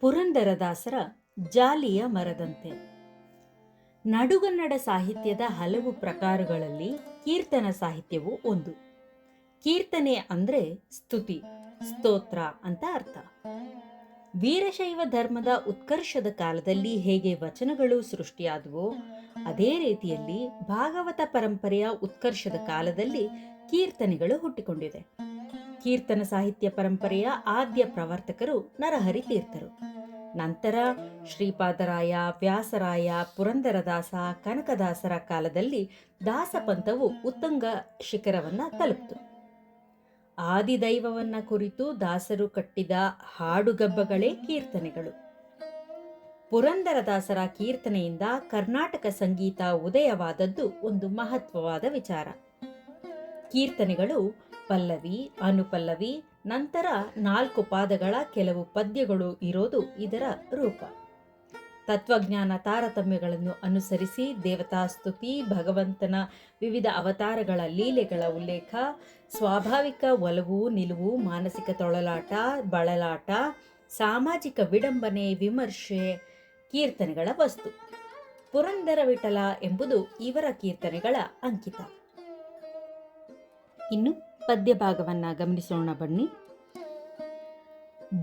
ಪುರಂದರದಾಸರ ಜಾಲಿಯ ಮರದಂತೆ. ನಡುಗನ್ನಡ ಸಾಹಿತ್ಯದ ಹಲವು ಪ್ರಕಾರಗಳಲ್ಲಿ ಕೀರ್ತನ ಸಾಹಿತ್ಯವು ಒಂದು. ಕೀರ್ತನೆ ಅಂದ್ರೆ ಸ್ತುತಿ, ಸ್ತೋತ್ರ ಅಂತ ಅರ್ಥ. ವೀರಶೈವ ಧರ್ಮದ ಉತ್ಕರ್ಷದ ಕಾಲದಲ್ಲಿ ಹೇಗೆ ವಚನಗಳು ಸೃಷ್ಟಿಯಾದವೋ, ಅದೇ ರೀತಿಯಲ್ಲಿ ಭಾಗವತ ಪರಂಪರೆಯ ಉತ್ಕರ್ಷದ ಕಾಲದಲ್ಲಿ ಕೀರ್ತನೆಗಳು ಹುಟ್ಟಿಕೊಂಡಿದೆ. ಕೀರ್ತನ ಸಾಹಿತ್ಯ ಪರಂಪರೆಯ ಆದ್ಯ ಪ್ರವರ್ತಕರು ನರಹರಿ ತೀರ್ಥರು. ನಂತರ ಶ್ರೀಪಾದರಾಯ, ವ್ಯಾಸರಾಯ, ಪುರಂದರದಾಸ, ಕನಕದಾಸರ ಕಾಲದಲ್ಲಿ ದಾಸಪಂಥವು ಉತ್ತಂಗ ಶಿಖರವನ್ನು ತಲುಪಿತು. ಆದಿದೈವವನ್ನ ಕುರಿತು ದಾಸರು ಕಟ್ಟಿದ ಹಾಡುಗಬ್ಬಗಳೇ ಕೀರ್ತನೆಗಳು. ಪುರಂದರದಾಸರ ಕೀರ್ತನೆಯಿಂದ ಕರ್ನಾಟಕ ಸಂಗೀತ ಉದಯವಾದದ್ದು ಒಂದು ಮಹತ್ವವಾದ ವಿಚಾರ. ಕೀರ್ತನೆಗಳು ಪಲ್ಲವಿ, ಅನುಪಲ್ಲವಿ, ನಂತರ ನಾಲ್ಕು ಪಾದಗಳ ಕೆಲವು ಪದ್ಯಗಳು ಇರೋದು ಇದರ ರೂಪ. ತತ್ವಜ್ಞಾನ ತಾರತಮ್ಯಗಳನ್ನು ಅನುಸರಿಸಿ ದೇವತಾಸ್ತುತಿ ಭಗವಂತನ ವಿವಿಧ ಅವತಾರಗಳ ಲೀಲೆಗಳ ಉಲ್ಲೇಖ, ಸ್ವಾಭಾವಿಕ ಒಲವು, ನಿಲುವು, ಮಾನಸಿಕ ತೊಳಲಾಟ, ಬಳಲಾಟ, ಸಾಮಾಜಿಕ ವಿಡಂಬನೆ, ವಿಮರ್ಶೆ, ಕೀರ್ತನೆಗಳ ವಸ್ತು. ಪುರಂದರ ವಿಠಲ ಎಂಬುದು ಇವರ ಕೀರ್ತನೆಗಳ ಅಂಕಿತ. ಇನ್ನು ಪದ್ಯ ಭಾಗವನ್ನ ಗಮನಿಸೋಣ ಬನ್ನಿ.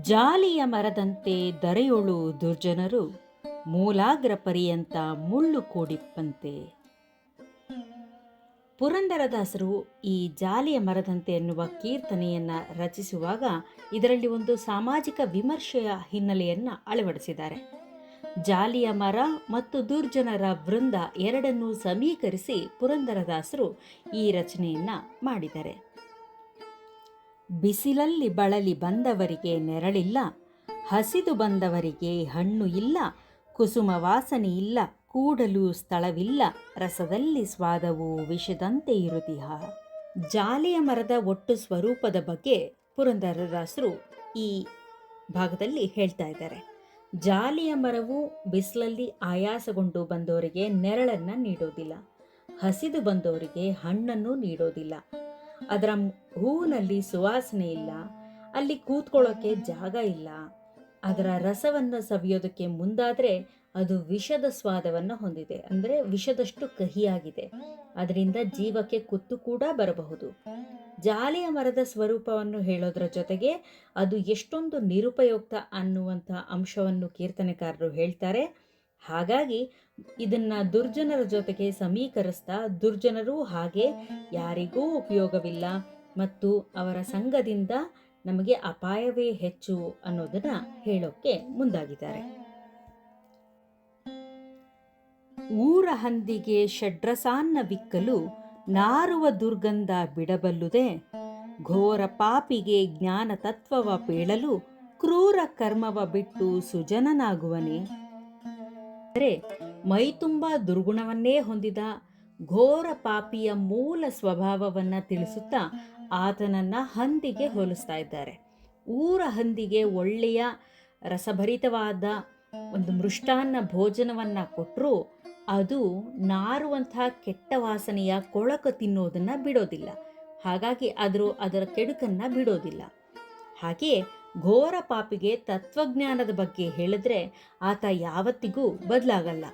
ಜಾಲಿಯ ಮರದಂತೆ ದರೆಯೊಳು ದುರ್ಜನರು, ಮೂಲಾಗ್ರ ಪರ್ಯಂತ ಮುಳ್ಳು ಕೂಡಿಪ್ಪಂತೆ. ಪುರಂದರದಾಸರು ಈ ಜಾಲಿಯ ಮರದಂತೆ ಎನ್ನುವ ಕೀರ್ತನೆಯನ್ನ ರಚಿಸುವಾಗ ಇದರಲ್ಲಿ ಒಂದು ಸಾಮಾಜಿಕ ವಿಮರ್ಶೆಯ ಹಿನ್ನೆಲೆಯನ್ನು ಅಳವಡಿಸಿದ್ದಾರೆ. ಜಾಲಿಯ ಮರ ಮತ್ತು ದುರ್ಜನರ ವೃಂದ ಎರಡನ್ನೂ ಸಮೀಕರಿಸಿ ಪುರಂದರದಾಸರು ಈ ರಚನೆಯನ್ನ ಮಾಡಿದ್ದಾರೆ. ಬಿಸಿಲಲ್ಲಿ ಬಳಲಿ ಬಂದವರಿಗೆ ನೆರಳಿಲ್ಲ, ಹಸಿದು ಬಂದವರಿಗೆ ಹಣ್ಣು ಇಲ್ಲ, ಕುಸುಮ ವಾಸನೆ ಇಲ್ಲ, ಕೂಡಲು ಸ್ಥಳವಿಲ್ಲ, ರಸದಲ್ಲಿ ಸ್ವಾದವು ವಿಷದಂತೆ ಇರುತಿಹ. ಜಾಲಿಯ ಮರದ ಒಟ್ಟು ಸ್ವರೂಪದ ಬಗ್ಗೆ ಪುರಂದರದಾಸರು ಈ ಭಾಗದಲ್ಲಿ ಹೇಳ್ತಾ ಇದ್ದಾರೆ. ಜಾಲಿಯ ಮರವು ಬಿಸಿಲಲ್ಲಿ ಆಯಾಸಗೊಂಡು ಬಂದವರಿಗೆ ನೆರಳನ್ನು ನೀಡೋದಿಲ್ಲ, ಹಸಿದು ಬಂದವರಿಗೆ ಹಣ್ಣನ್ನು ನೀಡೋದಿಲ್ಲ ಅದರ ಹೂವಿನಲ್ಲಿ ಸುವಾಸನೆ ಇಲ್ಲ, ಅಲ್ಲಿ ಕೂತ್ಕೊಳ್ಳೋಕೆ ಜಾಗ ಇಲ್ಲ. ಅದರ ರಸವನ್ನು ಸವಿಯೋದಕ್ಕೆ ಮುಂದಾದರೆ ಅದು ವಿಷದ ಸ್ವಾದವನ್ನು ಹೊಂದಿದೆ. ಅಂದರೆ ವಿಷದಷ್ಟು ಕಹಿಯಾಗಿದೆ. ಅದರಿಂದ ಜೀವಕ್ಕೆ ಕುತ್ತು ಕೂಡ ಬರಬಹುದು. ಜಾಲಿಯ ಮರದ ಸ್ವರೂಪವನ್ನು ಹೇಳೋದ್ರ ಜೊತೆಗೆ ಅದು ಎಷ್ಟೊಂದು ನಿರುಪಯುಕ್ತ ಅನ್ನುವಂಥ ಅಂಶವನ್ನು ಕೀರ್ತನೆಕಾರರು ಹೇಳ್ತಾರೆ. ಹಾಗಾಗಿ ಇದನ್ನ ದುರ್ಜನರ ಜೊತೆಗೆ ಸಮೀಕರಿಸ್ತಾ ದುರ್ಜನರು ಹಾಗೆ ಯಾರಿಗೂ ಉಪಯೋಗವಿಲ್ಲ ಮತ್ತು ಅವರ ಸಂಘದಿಂದ ನಮಗೆ ಅಪಾಯವೇ ಹೆಚ್ಚು ಅನ್ನೋದನ್ನ ಹೇಳೋಕೆ ಮುಂದಾಗಿದ್ದಾರೆ. ಊರ ಹಂದಿಗೆ ಷಡ್ರಸಾನ್ನ ವಿಕ್ಕಲು ನಾರುವ ದುರ್ಗಂಧ ಬಿಡಬಲ್ಲುದೆ, ಘೋರ ಪಾಪಿಗೆ ಜ್ಞಾನ ತತ್ವವ ಪೇಳಲು ಕ್ರೂರ ಕರ್ಮವ ಬಿಟ್ಟು ಸುಜನನಾಗುವನೆ. ಅಂದರೆ ಮೈತುಂಬ ದುರ್ಗುಣವನ್ನೇ ಹೊಂದಿದ ಘೋರ ಪಾಪಿಯ ಮೂಲ ಸ್ವಭಾವವನ್ನು ತಿಳಿಸುತ್ತಾ ಆತನನ್ನ ಹಂದಿಗೆ ಹೋಲಿಸ್ತಾ ಇದ್ದಾರೆ. ಊರ ಹಂದಿಗೆ ಒಳ್ಳೆಯ ರಸಭರಿತವಾದ ಒಂದು ಮೃಷ್ಟಾನ್ನ ಭೋಜನವನ್ನು ಕೊಟ್ಟರೂ ಅದು ನಾರುವಂತಹ ಕೆಟ್ಟ ವಾಸನೆಯ ಕೊಳಕು ತಿನ್ನೋದನ್ನು ಬಿಡೋದಿಲ್ಲ. ಹಾಗಾಗಿ ಅದರ ಅದರ ಕೆಡುಕನ್ನು ಬಿಡೋದಿಲ್ಲ. ಹಾಗೆಯೇ ಘೋರ ಪಾಪಿಗೆ ತತ್ವಜ್ಞಾನದ ಬಗ್ಗೆ ಹೇಳಿದ್ರೆ ಆತ ಯಾವತ್ತಿಗೂ ಬದಲಾಗಲ್ಲ.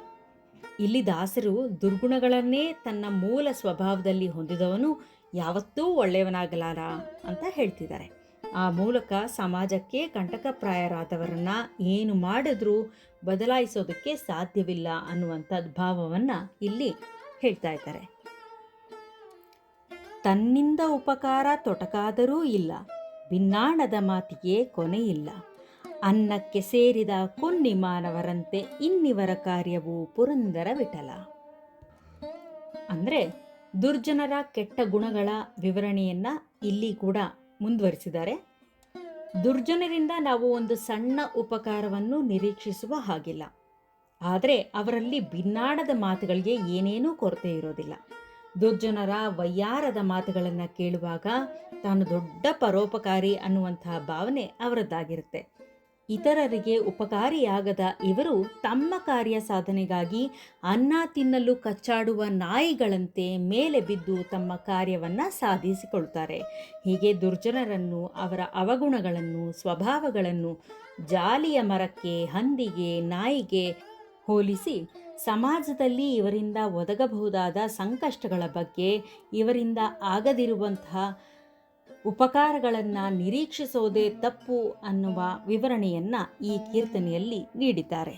ಇಲ್ಲಿ ದಾಸರು ದುರ್ಗುಣಗಳನ್ನೇ ತನ್ನ ಮೂಲ ಸ್ವಭಾವದಲ್ಲಿ ಹೊಂದಿದವನು ಯಾವತ್ತೂ ಒಳ್ಳೆಯವನಾಗಲಾರ ಅಂತ ಹೇಳ್ತಿದ್ದಾರೆ. ಆ ಮೂಲಕ ಸಮಾಜಕ್ಕೆ ಕಂಟಕಪ್ರಾಯರಾದವರನ್ನ ಏನು ಮಾಡಿದ್ರೂ ಬದಲಾಯಿಸೋದಕ್ಕೆ ಸಾಧ್ಯವಿಲ್ಲ ಅನ್ನುವಂಥ ಭಾವವನ್ನು ಇಲ್ಲಿ ಹೇಳ್ತಾ ಇದ್ದಾರೆ. ತನ್ನಿಂದ ಉಪಕಾರ ತೊಟಕಾದರೂ ಇಲ್ಲ. ಭಿನ್ನಾಣದ ಮಾತಿಗೆ ಕೊನೆಯಿಲ್ಲ ಅನ್ನಕ್ಕೆ ಸೇರಿದ ಕೊನ್ನಿ ಮಾನವರಂತೆ ಇನ್ನಿವರ ಕಾರ್ಯವು ಪುರಂದರ ವಿಠಲ ಅಂದರೆ ದುರ್ಜನರ ಕೆಟ್ಟ ಗುಣಗಳ ವಿವರಣೆಯನ್ನು ಇಲ್ಲಿ ಕೂಡ ಮುಂದುವರಿಸಿದ್ದಾರೆ ದುರ್ಜನರಿಂದ ನಾವು ಒಂದು ಸಣ್ಣ ಉಪಕಾರವನ್ನು ನಿರೀಕ್ಷಿಸುವ ಹಾಗಿಲ್ಲ ಆದರೆ ಅವರಲ್ಲಿ ಭಿನ್ನಾಣದ ಮಾತುಗಳಿಗೆ ಏನೇನೂ ಕೊರತೆ ಇರೋದಿಲ್ಲ ದುರ್ಜನರ ವಯ್ಯಾರದ ಮಾತುಗಳನ್ನು ಕೇಳುವಾಗ ತಾನು ದೊಡ್ಡ ಪರೋಪಕಾರಿ ಅನ್ನುವಂತಹ ಭಾವನೆ ಅವರದ್ದಾಗಿರುತ್ತೆ. ಇತರರಿಗೆ ಉಪಕಾರಿಯಾಗದ ಇವರು ತಮ್ಮ ಕಾರ್ಯ ಸಾಧನೆಗಾಗಿ ಅನ್ನ ತಿನ್ನಲು ಕಚ್ಚಾಡುವ ನಾಯಿಗಳಂತೆ ಮೇಲೆ ಬಿದ್ದು ತಮ್ಮ ಕಾರ್ಯವನ್ನು ಸಾಧಿಸಿಕೊಳ್ತಾರೆ. ಹೀಗೆ ದುರ್ಜನರನ್ನು, ಅವರ ಅವಗುಣಗಳನ್ನು, ಸ್ವಭಾವಗಳನ್ನು ಜಾಲಿಯ ಮರಕ್ಕೆ, ಹಂದಿಗೆ, ನಾಯಿಗೆ ಹೋಲಿಸಿ ಸಮಾಜದಲ್ಲಿ ಇವರಿಂದ ಒದಗಬಹುದಾದ ಸಂಕಷ್ಟಗಳ ಬಗ್ಗೆ, ಇವರಿಂದ ಆಗದಿರುವಂತಹ ಉಪಕಾರಗಳನ್ನು ನಿರೀಕ್ಷಿಸೋದೇ ತಪ್ಪು ಅನ್ನುವ ವಿವರಣೆಯನ್ನು ಈ ಕೀರ್ತನೆಯಲ್ಲಿ ನೀಡಿದ್ದಾರೆ.